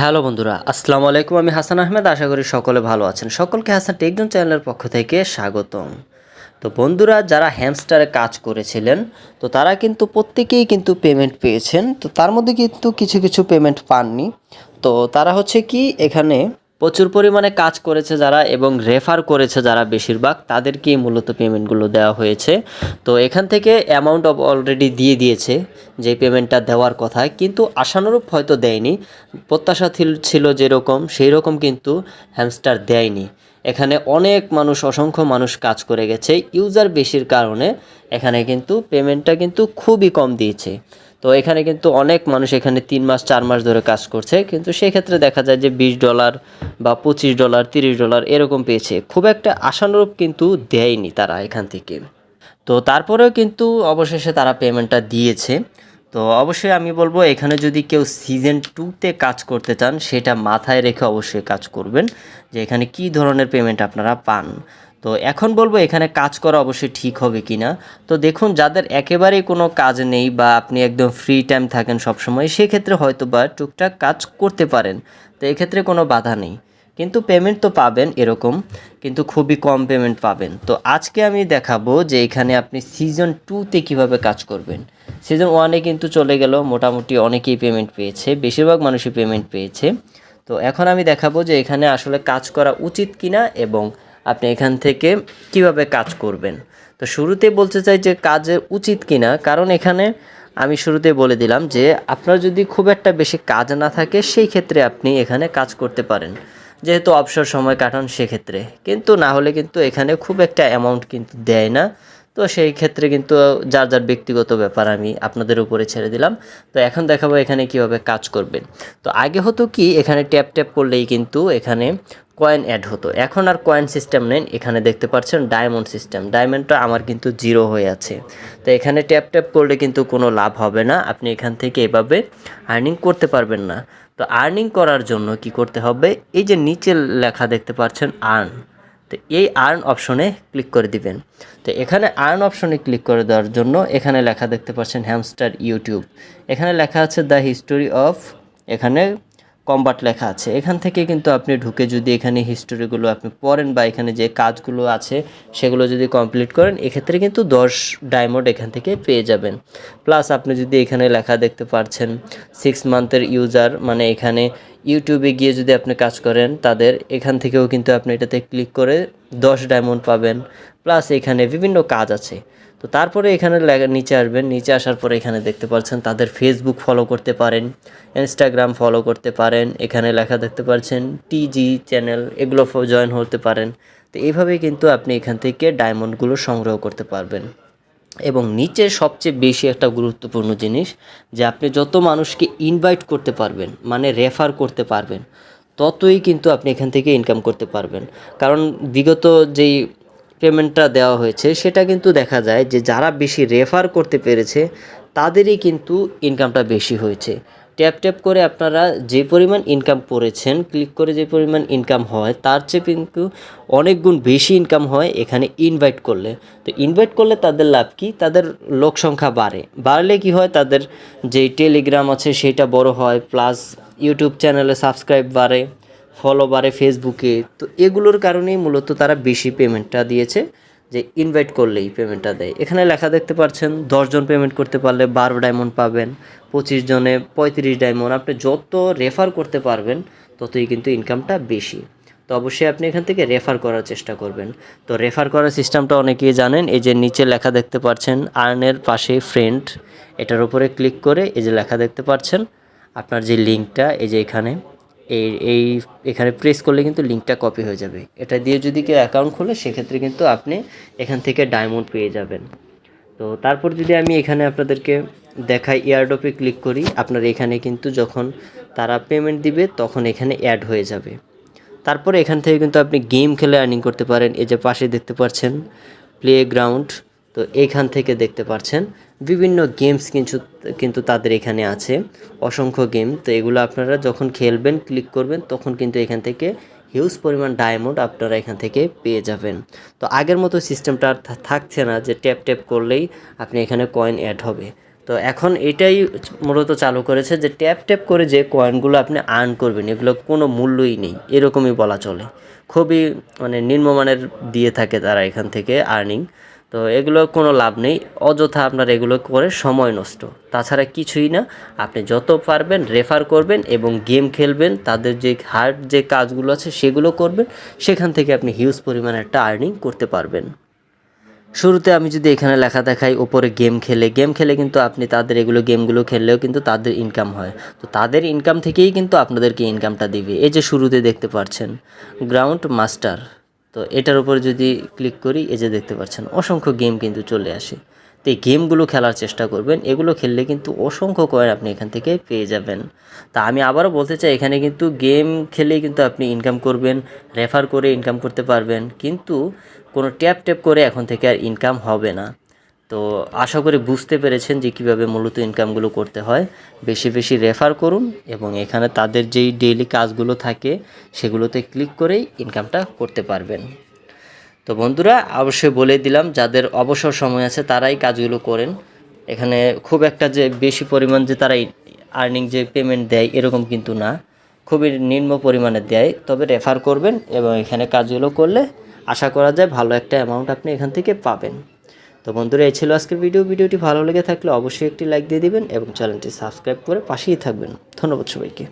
Hello বন্ধুরা, আসসালামু আলাইকুম। আমি হাসান আহমেদ, আশা করি সকলে ভালো আছেন। সকলকে হাসান টেকজন চ্যানেলের পক্ষ থেকে স্বাগতম। তো বন্ধুরা, যারা হ্যামস্টারে কাজ করেছিলেন, তো তারা কিন্তু প্রত্যেকেই কিন্তু পেমেন্ট পেয়েছেন। তো তার মধ্যে কিন্তু কিছু কিছু পেমেন্ট পাননি। তো তারা হচ্ছে কি, এখানে প্রচুর পরিমাণে কাজ করেছে যারা এবং রেফার করেছে যারা বেশিরভাগ, তাদেরকেই মূলত পেমেন্টগুলো দেওয়া হয়েছে। তো এখান থেকে অ্যামাউন্ট অফ অলরেডি দিয়ে দিয়েছে যে পেমেন্টটা দেওয়ার কথা, কিন্তু আশানুরূপ হয়তো দেয়নি। প্রত্যাশা ছিল যেরকম সেই রকম কিন্তু হ্যামস্টার দেয়নি। এখানে অনেক মানুষ, অসংখ্য মানুষ কাজ করে গেছে। ইউজার বেশির কারণে এখানে কিন্তু পেমেন্টটা কিন্তু খুবই কম দিয়েছে। তো এখানে কিন্তু অনেক মানুষ এখানে তিন মাস, চার মাস ধরে কাজ করছে। কিন্তু সেক্ষেত্রে দেখা যায় যে বিশ ডলার বা পঁচিশ ডলার, তিরিশ ডলার এরকম পেয়েছে। খুব একটা আশানুরূপ কিন্তু দেয়নি তারা এখান থেকে। তো তারপরেও কিন্তু অবশেষে তারা পেমেন্টটা দিয়েছে। তো অবশ্যই আমি বলব, এখানে যদি কেউ সিজন টুতে কাজ করতে চান, সেটা মাথায় রেখে অবশ্যই কাজ করবেন যে এখানে কি ধরনের পেমেন্ট আপনারা পান। তো এখন বলব এখানে কাজ করা অবশ্যই ঠিক হবে কি না তো দেখুন, যাদের একেবারেই কোনো কাজ নেই বা আপনি একদম ফ্রি টাইম থাকেন সবসময়, সেক্ষেত্রে হয়তো বা টুকটাক কাজ করতে পারেন। তো এক্ষেত্রে কোনো বাধা নেই। কিন্তু পেমেন্ট তো পাবেন এরকম, কিন্তু খুবই কম পেমেন্ট পাবেন। তো আজকে আমি দেখাবো যে এখানে আপনি সিজন টুতে কীভাবে কাজ করবেন। সিজন ওয়ানে কিন্তু চলে গেল, মোটামুটি অনেকেই পেমেন্ট পেয়েছে, বেশিরভাগ মানুষই পেমেন্ট পেয়েছে। তো এখন আমি দেখাবো যে এখানে আসলে কাজ করা উচিত কিনা এবং আপনি এখান থেকে কীভাবে কাজ করবেন? তো শুরুতে বলতে চাই যে কাজ উচিত কিনা, কারণ এখানে আমি শুরুতে বলে দিলাম যে আপনার যদি খুব একটা বেশি কাজ না থাকে, সেই ক্ষেত্রে আপনি এখানে কাজ করতে পারেন। যেহেতু অবসর সময় কাটান সেক্ষেত্রে। কিন্তু না হলে কিন্তু এখানে খুব একটা অ্যামাউন্ট কিন্তু দেয় না। তো সেই ক্ষেত্রে কিন্তু যার যার ব্যক্তিগত ব্যাপার আমি আপনাদের উপরে ছেড়ে দিলাম। তো এখন দেখাবো এখানে কীভাবে কাজ করবেন। তো আগে হতো কি, এখানে ট্যাপ ট্যাপ করলেই কিন্তু এখানে কয়েন অ্যাড হতো। এখন আর কয়েন সিস্টেম নেন এখানে দেখতে পাচ্ছেন ডায়মন্ড সিস্টেম ডায়মন্ডটা আমার কিন্তু জিরো হয়ে আছে। তো এখানে ট্যাপ ট্যাপ করলে কিন্তু কোনো লাভ হবে না। আপনি এখান থেকে এভাবে আর্নিং করতে পারবেন না। তো আর্নিং করার জন্য কি করতে হবে, এই যে নিচে লেখা দেখতে পাচ্ছেন আর্ন তো এই আর্ন অপশনে ক্লিক করে দিবেন। তো এখানে আর্ন অপশনে ক্লিক করে দেওয়ার জন্য এখানে লেখা দেখতে পাচ্ছেন হ্যামস্টার ইউটিউব এখানে লেখা আছে দ্য হিস্টোরি অফ এখানে কম্বাট লেখা আছে। এখান থেকে কিন্তু আপনি ঢুকে যদি এখানে হিস্টোরিগুলো আপনি পড়েন বা এখানে যে কাজগুলো আছে, সেগুলো যদি কমপ্লিট করেন, এক্ষেত্রে কিন্তু দশ ডায়মন্ড এখান থেকে পেয়ে যাবেন। প্লাস আপনি যদি এখানে লেখা দেখতে পাচ্ছেন সিক্স মান্থের ইউজার মানে এখানে ইউটিউবে গিয়ে যদি আপনি কাজ করেন, তাদের এখান থেকেও কিন্তু আপনি এটাতে ক্লিক করে দশ ডায়মন্ড পাবেন। প্লাস এখানে বিভিন্ন কাজ আছে। তো তারপরে এখানে নিচে আসবেন। নিচে আসার পরে এখানে দেখতে পাচ্ছেন তাদের ফেসবুক ফলো করতে পারেন ইনস্টাগ্রাম ফলো করতে পারেন, এখানে লেখা দেখতে পাচ্ছেন টিজি চ্যানেল এগুলো জয়েন হতে পারেন। তো এইভাবেই কিন্তু আপনি এখান থেকে ডায়মন্ডগুলো সংগ্রহ করতে পারবেন। এবং নিচে সবচেয়ে বেশি একটা গুরুত্বপূর্ণ জিনিস যে আপনি যত মানুষকে ইনভাইট করতে পারবেন মানে রেফার করতে পারবেন, ততই কিন্তু আপনি এখান থেকে ইনকাম করতে পারবেন। কারণ বিগত যেই পেমেন্টটা দেওয়া হয়েছে, সেটা কিন্তু দেখা যায় যে যারা বেশি রেফার করতে পেরেছে, তাদেরই কিন্তু ইনকামটা বেশি হয়েছে। ট্যাপ ট্যাপ করে আপনারা যে পরিমাণ ইনকাম করেছেন ক্লিক করে যে পরিমাণ ইনকাম হয়, তার চেয়ে কিন্তু অনেক গুণ বেশি ইনকাম হয় এখানে ইনভাইট করলে। তো ইনভাইট করলে তাদের লাভ কি? তাদের লোক সংখ্যা বাড়ে। বাড়লে কি হয়? তাদের যে টেলিগ্রাম আছে, সেটা বড় হয় প্লাস ইউটিউব চ্যানেলে সাবস্ক্রাইব বাড়ে। ফলো বাড়ে ফেসবুকে, তো এগুলোর কারণেই মূলত তারা বেশি পেমেন্টটা দিয়েছে, যে ইনভাইট করলেই পেমেন্টটা দেয়। এখানে লেখা দেখতে পাচ্ছেন দশজন পেমেন্ট করতে পারলে বারো ডায়মন্ড পাবেন, পঁচিশ জনে পঁয়ত্রিশ ডায়মন্ড আপনি যত রেফার করতে পারবেন, ততই কিন্তু ইনকামটা বেশি। তো অবশ্যই আপনি এখান থেকে রেফার করার চেষ্টা করবেন। তো রেফার করার সিস্টেমটা অনেকেই জানেন, এই যে নিচে লেখা দেখতে পাচ্ছেন আর্নের পাশে ফ্রেন্ড এটার উপরে ক্লিক করে এই যে লেখা দেখতে পাচ্ছেন, আপনার যে লিঙ্কটা এই যে এখানে এই এই এখানে প্রেস করলে কিন্তু লিঙ্কটা কপি হয়ে যাবে। এটা দিয়ে যদি কেউ অ্যাকাউন্ট খোলে, সেক্ষেত্রে কিন্তু আপনি এখান থেকে ডায়মন্ড পেয়ে যাবেন। তো তারপর যদি আমি এখানে আপনাদেরকে দেখাই এয়ারডপে ক্লিক করি, আপনার এখানে কিন্তু যখন তারা পেমেন্ট দিবে, তখন এখানে অ্যাড হয়ে যাবে। তারপরে এখান থেকে কিন্তু আপনি গেম খেলে আর্নিং করতে পারেন। এই যে পাশে দেখতে পাচ্ছেন প্লে গ্রাউন্ড তো এইখান থেকে দেখতে পাচ্ছেন বিভিন্ন গেমস কিন্তু কিন্তু তাদের এখানে আছে। অসংখ্য গেম তো এগুলো আপনারা যখন খেলবেন ক্লিক করবেন, তখন কিন্তু এখান থেকে হিউজ পরিমাণ ডায়মন্ড আপনারা এখান থেকে পেয়ে যাবেন। তো আগের মতো সিস্টেমটা আর থাকছে না যে ট্যাপ ট্যাপ করলেই আপনি এখানে কয়েন অ্যাড হবে। তো এখন এটাই মূলত চালু করেছে যে ট্যাপ ট্যাপ করে যে কয়েনগুলো আপনি আর্ন করবেন, এগুলো কোনো মূল্যই নেই। এরকমই বলা চলে। খুবই মানে নিম্নমানের দিয়ে থাকে তারা এখান থেকে আর্নিং তো এগুলো কোনো লাভ নেই। অযথা আপনার এগুলো করে সময় নষ্ট। তাছাড়া কিছুই না। আপনি যত পারবেন রেফার করবেন এবং গেম খেলবেন। তাদের যে হার্ড যে কাজগুলো আছে সেগুলো করবেন। সেখান থেকে আপনি হিউজ পরিমাণে একটা আর্নিং করতে পারবেন। শুরুতে আমি যদি এখানে লেখা দেখাই ওপরে গেম খেলে। গেম খেলে কিন্তু আপনি তাদের এগুলো গেমগুলো খেললেও কিন্তু তাদের ইনকাম হয়। তো তাদের ইনকাম থেকেই কিন্তু আপনাদেরকে ইনকামটা দিবে। এই যে শুরুতে দেখতে পাচ্ছেন। গ্রাউন্ড মাস্টার তো এটার উপর যদি ক্লিক করি, এই যে দেখতে পাচ্ছেন, অসংখ্য গেম কিন্তু চলে আসে। তো এই গেমগুলো খেলার চেষ্টা করবেন, এগুলো খেললে কিন্তু অসংখ্য কয়েন আপনি এখান থেকে পেয়ে যাবেন। তা আমি আবারও বলতে চাই, এখানে কিন্তু গেম খেলে কিন্তু আপনি ইনকাম করবেন রেফার করে ইনকাম করতে পারবেন, কিন্তু কোনো ট্যাপ ট্যাপ করে এখন থেকে আর ইনকাম হবে না। তো আশা করি বুঝতে পেরেছেন যে কীভাবে মূলত ইনকামগুলো করতে হয়। বেশি বেশি রেফার করুন এবং এখানে তাদের যেই ডেইলি কাজগুলো থাকে, সেগুলোতে ক্লিক করেই ইনকামটা করতে পারবেন। তো বন্ধুরা, অবশ্যই বলে দিলাম, যাদের অবসর সময় আছে তারাই কাজগুলো করেন। এখানে খুব একটা যে বেশি পরিমাণ যে তারা আর্নিং যে পেমেন্ট দেয় এরকম কিন্তু না। খুবই নিম্ন পরিমাণে দেয়, তবে রেফার করবেন এবং এখানে কাজগুলো করলে আশা করা যায় ভালো একটা অ্যামাউন্ট আপনি এখান থেকে পাবেন। তো বন্ধুরা, এই ছিল আজকের ভিডিও ভিডিওটি ভালো লেগে থাকলে অবশ্যই একটি লাইক দিয়ে দিবেন এবং চ্যানেলটি সাবস্ক্রাইব করে পাশেই থাকবেন। ধন্যবাদ সবাইকে।